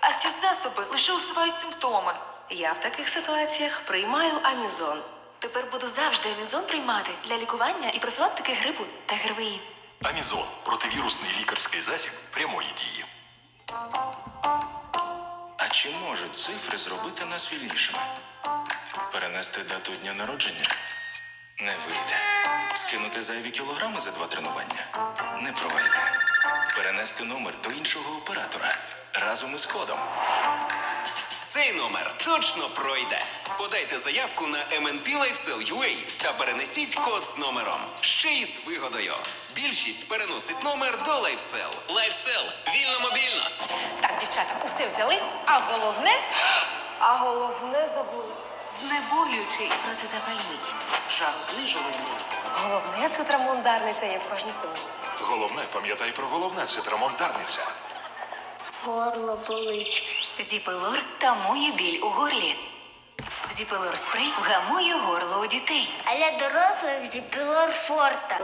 А ці засоби лише усувають симптоми. Я в таких ситуаціях приймаю амізон. Тепер буду завжди амізон приймати для лікування і профілактики грипу та ГРВІ. Амізон противірусний лікарський засіб прямої дії. А чи можуть цифри зробити нас вільнішими? Перенести дату дня народження? Не вийде. Скинути зайві кілограми за два тренування? Не пройде. Перенести номер до іншого оператора разом із кодом. Цей номер точно пройде. Подайте заявку на MNP LifeSell.ua та перенесіть код з номером. Ще й з вигодою. Більшість переносить номер до LifeSell. LifeSell. Вільно мобільно. Так, дівчата, усе взяли, а головне. А головне забули. Знеболюючий протизапальний. Головне це трамондарниця є в кожній сумочці. Головне, пам'ятай про головне це трамонтарниця. Горло болить. Зіпелор тамує біль у горлі. Зіпелор спрей гамує горло у дітей. А для дорослих зіпілор форта.